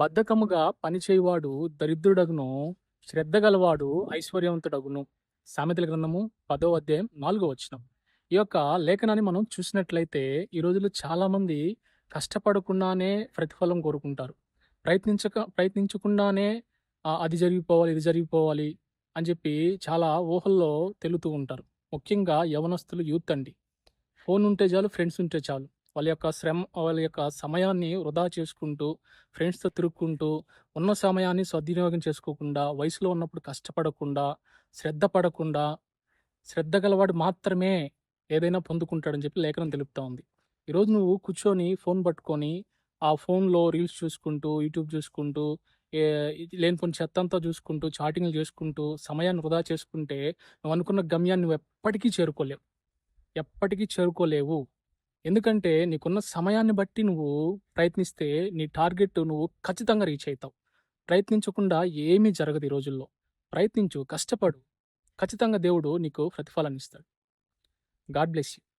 బద్ధకముగా పనిచేయువాడు దరిద్రుడగును శ్రద్ధ గలవాడు ఐశ్వర్యవంతుడగును. సామెతల గ్రంథము పదో అధ్యాయం నాలుగో వచనం. ఈ యొక్క లేఖనాన్ని మనం చూసినట్లయితే ఈ రోజుల్లో చాలామంది కష్టపడకుండానే ప్రతిఫలం కోరుకుంటారు. ప్రయత్నించక ప్రయత్నించకుండానే అది జరిగిపోవాలి ఇది జరిగిపోవాలి అని చెప్పి చాలా ఊహల్లో తెలుతూ ఉంటారు. ముఖ్యంగా యవనస్తులు యూత్ అండి. ఫోన్ ఉంటే చాలు ఫ్రెండ్స్ ఉంటే చాలు. వాళ్ళ యొక్క శ్రమ వాళ్ళ యొక్క సమయాన్ని వృధా చేసుకుంటూ ఫ్రెండ్స్తో తిరుక్కుంటూ ఉన్న సమయాన్ని సద్వినియోగం చేసుకోకుండా వయసులో ఉన్నప్పుడు కష్టపడకుండా శ్రద్ధ పడకుండా శ్రద్ధ గలవాడు మాత్రమే ఏదైనా పొందుకుంటాడని చెప్పి లేఖనం తెలుపుతా ఉంది ఈరోజు నువ్వు కూర్చొని ఫోన్ పట్టుకొని ఆ ఫోన్లో రీల్స్ చూసుకుంటూ యూట్యూబ్ చూసుకుంటూ ఏ లేనిపోని చెత్త అంతా చూసుకుంటూ చాటింగ్లు చేసుకుంటూ సమయాన్ని వృధా చేసుకుంటే నువ్వు అనుకున్న గమ్యాన్ని నువ్వు ఎప్పటికీ చేరుకోలేవు. ఎప్పటికీ చేరుకోలేవు. ఎందుకంటే నీకున్న సమయాన్ని బట్టి నువ్వు ప్రయత్నిస్తే నీ టార్గెట్ నువ్వు ఖచ్చితంగా రీచ్ అవుతావు ప్రయత్నించకుండా ఏమీ జరగదు ఈ రోజుల్లో. ప్రయత్నించు కష్టపడు. ఖచ్చితంగా దేవుడు నీకు ప్రతిఫలాన్ని ఇస్తాడు. God bless you.